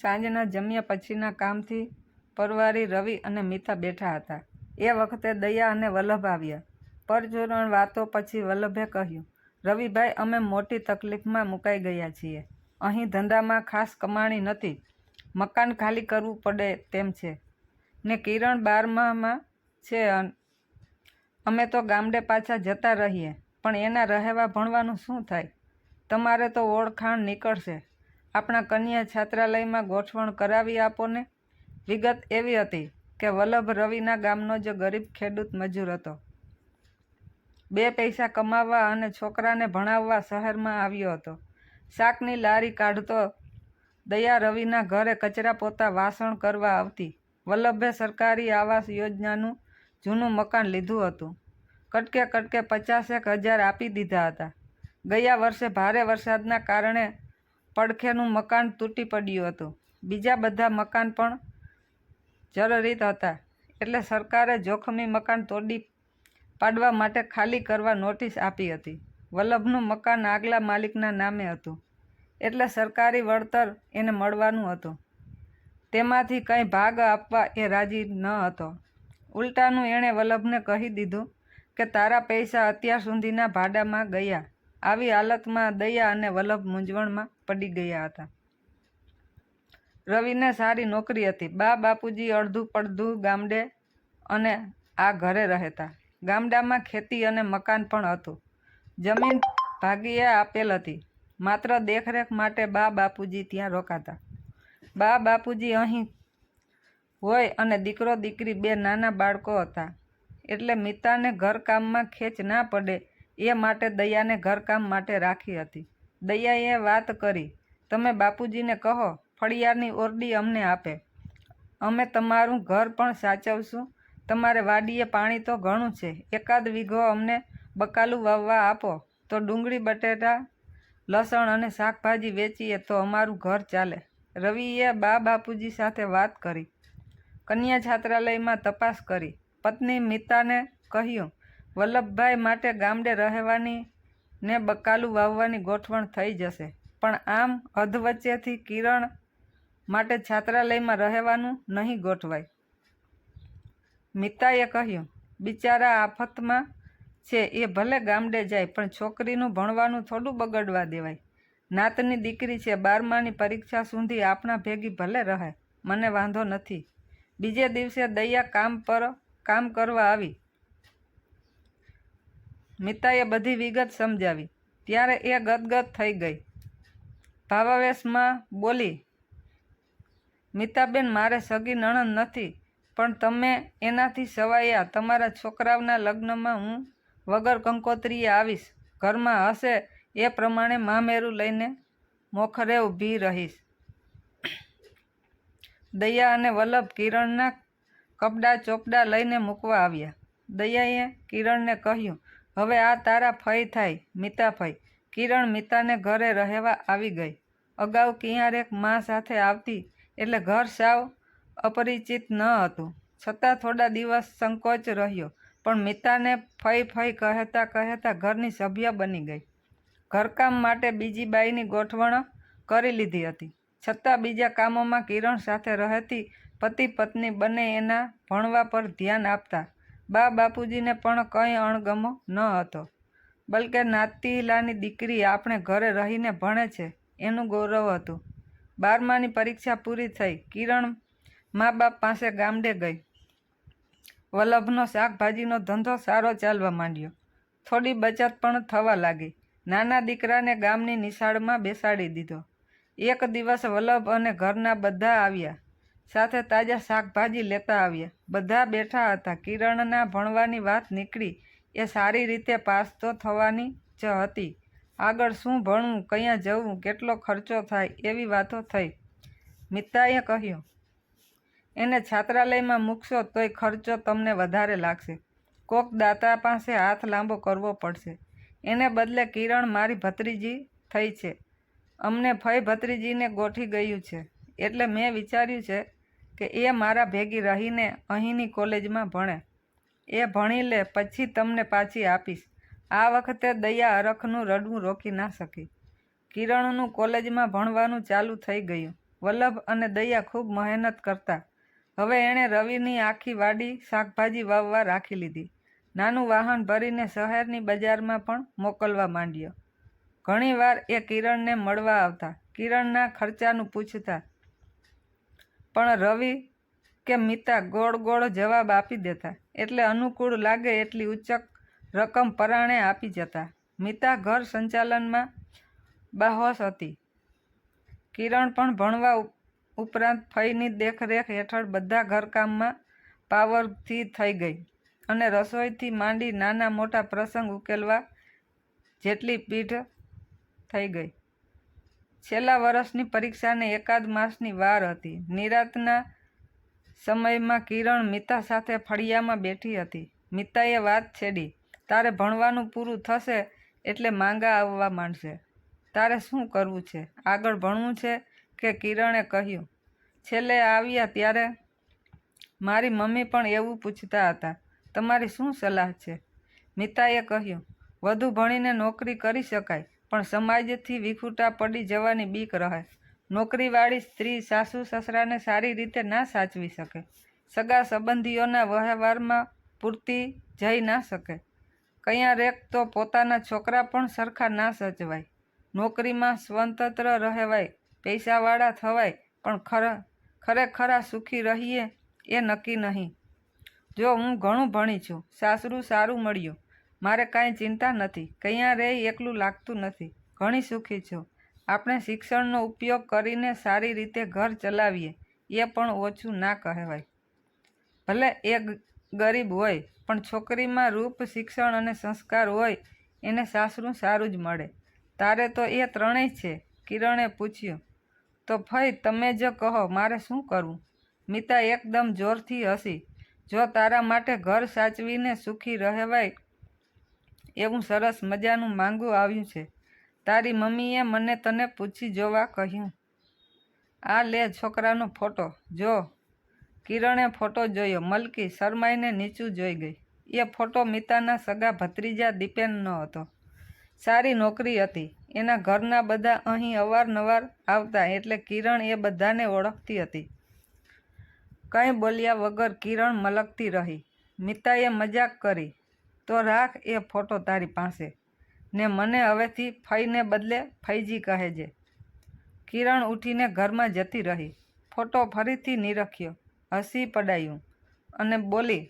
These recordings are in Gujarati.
સાંજના જમ્યા પછીના કામથી પરવારી રવિ અને મીતા બેઠા હતા. એ વખતે દયા અને વલ્લભ આવ્યા. પરચોરણ વાતો પછી વલ્લભે કહ્યું, રવિભાઈ, અમે મોટી તકલીફમાં મુકાઈ ગયા છીએ. અહીં ધંધામાં ખાસ કમાણી નથી. મકાન ખાલી કરવું પડે તેમ છે. ને કિરણ બારમામાં છે. અમે તો ગામડે પાછા જતા રહીએ. પણ એના રહેવા ભણવાનું શું થાય? તમારે તો ઓળખાણ નીકળશે. આપણા કન્યા છાત્રાલયમાં ગોઠવણ કરાવી આપોને. વિગત એવી હતી કે વલ્લભ રવિના ગામનો જ ગરીબ ખેડૂત મજૂર હતો. બે પૈસા કમાવવા અને છોકરાને ભણાવવા શહેરમાં આવ્યો હતો. શાકની લારી કાઢતો દયા રવિના ઘરે કચરા પોતા વાસણ કરવા આવતી. વલ્લભે સરકારી આવાસ યોજનાનું જૂનું મકાન લીધું હતું. કટકે કટકે પચાસેક હજાર આપી દીધા હતા. ગયા વર્ષે ભારે વરસાદના કારણે પડખેનું મકાન તૂટી પડ્યું હતું. બીજા બધા મકાન પણ જર્જરિત હતા. એટલે સરકારે જોખમી મકાન તોડી પાડવા માટે ખાલી કરવા નોટિસ આપી હતી. વલ્લભનું મકાન આગલા માલિકના નામે હતું. એટલે સરકારી વળતર એને મળવાનું હતું. તેમાંથી કંઈ ભાગ આપવા એ રાજી ન હતો. ઉલટાનું એણે વલ્લભને કહી દીધું કે તારા પૈસા અત્યાર સુધીના ભાડામાં ગયા. આવી હાલતમાં દયા અને વલ્લભ મૂંઝવણમાં પડી ગયા હતા. રવિને સારી નોકરી હતી. બા બાપુજી અડધું પડધું ગામડે અને આ ઘરે રહેતા. ગામડામાં ખેતી અને મકાન પણ હતું. જમીન ભાગીએ આપેલ હતી. માત્ર દેખરેખ માટે બા બાપુજી ત્યાં રોકાતા. બા બાપુજી અહીં હોય અને દીકરો દીકરી બે નાના બાળકો હતા. એટલે મિતાને ઘરકામમાં ખેંચ ના પડે એ માટે દયાને ઘરકામ માટે રાખી હતી. દયાએ વાત કરી, તમે બાપુજીને કહો, ફળિયાની ઓરડી અમને આપે. અમે તમારું ઘર પણ સાચવશું. તમારે વાડીએ પાણી તો ઘણું છે. એકાદ વીઘો અમને બકાલું વાવવા આપો. તો ડુંગળી, બટેટા, લસણ અને શાકભાજી વેચીએ તો અમારું ઘર ચાલે. રવિએ બા બાપુજી સાથે વાત કરી. કન્યા છાત્રાલયમાં તપાસ કરી. પત્ની મિતાને કહ્યું વલ્લભભાઈ માટે ગામડે રહેવાની ને બકાલું વાવવાની ગોઠવણ થઈ જશે. પણ આમ અધવચ્ચેથી કિરણ માટે છાત્રાલયમાં રહેવાનું નહીં ગોઠવાય. મિતાએ કહ્યું, બિચારા આફતમાં છે, એ ભલે ગામડે જાય, પણ છોકરીનું ભણવાનું થોડું બગડવા દેવાય. નાતની દીકરી છે, બારમાની પરીક્ષા સુધી આપણા ભેગી ભલે રહે, મને વાંધો નથી. બીજે દિવસે દયા કામ પર, કામ કરવા આવી. મિતાએ બધી વિગત સમજાવી. ત્યારે એ ગદગદ થઈ ગઈ. ભાવાવેશમાં બોલી, મિતાબેન, મારે સગી નણંદ નથી, પણ તમે એનાથી સવાયા. તમારા છોકરાઓના લગ્નમાં હું વગર કંકોત્રીએ આવીશ. ઘરમાં હશે એ પ્રમાણે મામેરું લઈને મોખરે ઊભી રહીશ. દયા અને વલ્લભ કિરણના કપડાં ચોપડા લઈને મૂકવા આવ્યા. દયાએ કિરણને કહ્યું હવે આ તારા ફઈ થાય, મિતા ફઈ કિરણ મિતાને ઘરે રહેવા આવી ગઈ. અગાઉ કિયારેક મા સાથે આવતી એટલે ઘર સાવ અપરિચિત ન હતું. છતાં થોડા દિવસ સંકોચ રહ્યો, પણ મિતાને ફઈ ફઈ કહેતા કહેતા ઘરની સભ્ય બની ગઈ. ઘરકામ માટે બીજી બાઈની ગોઠવણ કરી લીધી હતી. છતાં બીજા કામોમાં કિરણ સાથે રહેતી પતિ પત્ની બંને એના ભણવા પર ધ્યાન આપતા બા બાપુજીને પણ કંઈ અણગમો ન હતો. બલકે નાતીલાની દીકરી આપણે ઘરે રહીને ભણે છે, એનું ગૌરવ હતું. બારમાની પરીક્ષા પૂરી થઈ, કિરણ મા બાપ પાસે ગામડે ગઈ. વલ્લભનો શાકભાજીનો ધંધો સારો ચાલવા માંડ્યો. થોડી બચત પણ થવા લાગી. નાના દીકરાને ગામની નિશાળમાં બેસાડી દીધો. એક દિવસ વલ્લભ અને ઘરના બધા આવ્યા. સાથે તાજા શાકભાજી લેતા આવ્યા. બધા બેઠા હતા. કિરણના ભણવાની વાત નીકળી. એ સારી રીતે પાસ તો થવાની જ હતી. આગળ શું ભણવું, ક્યાં જવું, કેટલો ખર્ચો થાય એવી વાતો થઈ. મિતાએ કહ્યું, એને છાત્રાલયમાં મૂકશો તોય ખર્ચો તમને વધારે લાગશે. કોક દાતા પાસે હાથ લાંબો કરવો પડશે. એને બદલે કિરણ મારી ભત્રીજી થઈ છે. અમને ફઈ ભત્રીજીને ગોઠી ગયું છે. એટલે મેં વિચાર્યું છે કે એ મારા ભેગી રહીને અહીંની કોલેજમાં ભણે. એ ભણી લે, પછી તમને પાછી આપીશ. આ વખતે દયા અરખનું રડવું રોકી ના શકી. કિરણનું કોલેજમાં ભણવાનું ચાલુ થઈ ગયું. વલ્લભ અને દયા ખૂબ મહેનત કરતા. હવે એણે રવિની આખી વાડી શાકભાજી વાવવા રાખી લીધી. નાનું વાહન ભરીને શહેરની બજારમાં પણ મોકલવા માંડ્યો. ઘણીવાર એ કિરણને મળવા આવતા. કિરણના ખર્ચાનું પૂછતા પણ રવિ કે મિતા ગોળ ગોળ જવાબ આપી દેતા. એટલે અનુકૂળ લાગે એટલી ઉચ્ચક રકમ પરાણે આપી જતા. મિતા ઘર સંચાલનમાં બાહોશ હતી. કિરણ પણ ભણવા ઉપરાંત ફઈની દેખરેખ હેઠળ બધા ઘરકામમાં પાવરથી થઈ ગઈ અને રસોઈથી માંડી નાના મોટા પ્રસંગ ઉકેલવા જેટલી પીઠ થઈ ગઈ. છેલ્લા વર્ષની પરીક્ષાને એકાદ માસની વાર હતી. નિરાતના સમયમાં કિરણ મિતા સાથે ફળિયામાં બેઠી હતી. મિતાએ વાત છેડી, તારે ભણવાનું પૂરું થશે એટલે માંગા આવવા માંડશે. તારે શું કરવું છે? આગળ ભણવું છે કે કિરણે કહ્યું? છેલ્લે આવ્યા ત્યારે મારી મમ્મી પણ એવું પૂછતા હતા, તમારી શું સલાહ છે? મિતાએ કહ્યું, વધુ ભણીને નોકરી કરી શકાય. પણ સમાજથી વિખૂટા પડી જવાની બીક રહે. નોકરીવાળી સ્ત્રી સાસુ સસરાને સારી રીતે ના સાચવી શકે. સગા સંબંધીઓના વ્યવહારમાં પૂરતી જઈ ના શકે. કયા રેક તો પોતાના છોકરા પણ સરખા ના સચવાય. નોકરીમાં સ્વતંત્ર રહેવાય, પૈસાવાળા થવાય, પણ ખર, ખરેખરા સુખી રહીએ એ નક્કી નહીં. જો હું ઘણું ભણી છું, સાસરું સારું મળ્યું મારે કાંઈ ચિંતા નથી. ક્યાં રહે એકલું લાગતું નથી. ઘણી સુખી છું. આપણે શિક્ષણનો ઉપયોગ કરીને સારી રીતે ઘર ચલાવીએ. એ પણ ઓછું ના કહેવાય. ભલે એ ગરીબ હોય, પણ છોકરીમાં રૂપ, શિક્ષણ અને સંસ્કાર હોય, એને સાસરું સારું જ મળે. તારે તો એ ત્રણેય છે. કિરણે પૂછ્યું. તો ભાઈ, તમે જ કહો, મારે શું કરવું? મિતા એકદમ જોરથી હસી. જો તારા માટે ઘર સાચવીને સુખી રહેવાય એવું સરસ મજાનું માંગુ આવ્યું છે. તારી મમ્મીએ મને તને પૂછી જોવા કહ્યું. આ લે છોકરાનો ફોટો. જો. કિરણે ફોટો જોયો. મલકી શરમાઈને નીચું જોઈ ગઈ. એ ફોટો મિતાના સગા ભત્રીજા દીપેનનો હતો. સારી નોકરી હતી. એના ઘરના બધા અહીં અવારનવાર આવતા એટલે કિરણ એ બધાને ઓળખતી હતી. કંઈ બોલ્યા વગર કિરણ મલકતી રહી. મિતાએ મજાક કરી. તો રાખ એ ફોટો તારી પાસે. ને મને હવેથી ફઈને બદલે ફૈજી કહેજે કિરણ ઉઠીને ઘરમાં જતી રહી. ફોટો ફરીથી નિરખ્યો. હસી પડાયું. અને બોલી,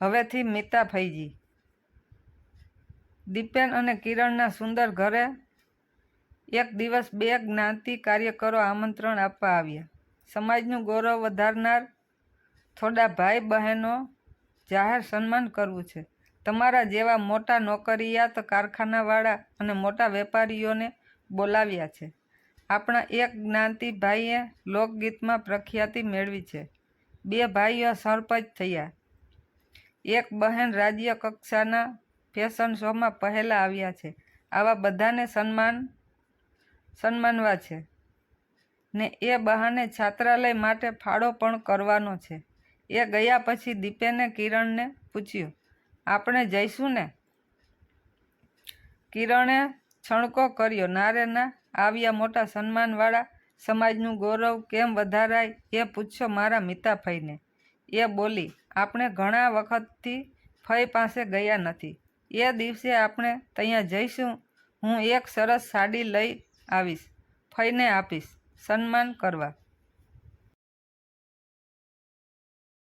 હવેથી મિતા ફૈજી દીપેન અને કિરણના સુંદર ઘરે એક દિવસ બે જ્ઞાતિ કાર્યકરો આમંત્રણ આપવા આવ્યા. સમાજનું ગૌરવ વધારનાર થોડા ભાઈ બહેનો જાહેર સન્માન કરવું છે. તમારા જેવા મોટા નોકરિયાત કારખાનાવાળા અને મોટા વેપારીઓને બોલાવ્યા છે. આપણા એક જ્ઞાતિભાઈએ લોકગીતમાં પ્રખ્યાતિ મેળવી છે. બે ભાઈઓ સરપંચ થયા. એક બહેન રાજ્ય કક્ષાના ફેશન શોમાં પહેલાં આવ્યા છે. આવા બધાને સન્માન, સન્માનવા છે. ને એ બહાને છાત્રાલય માટે ફાળો પણ કરવાનો છે. એ ગયા પછી દીપેને કિરણને પૂછ્યું, આપણે જઈશું ને? કિરણે છણકો કર્યો નારે ના, આવ્યા મોટા સન્માનવાળા સમાજનું ગૌરવ કેમ વધારાય? એ પૂછ્યો, મારા મિતાફઈને એ બોલી, આપણે ઘણા વખતથી ફઈ પાસે ગયા નથી. એ દિવસે આપણે ત્યાં જઈશું, હું એક સરસ સાડી લઈ આવીશ ફઈને આપીશ, સન્માન કરવા.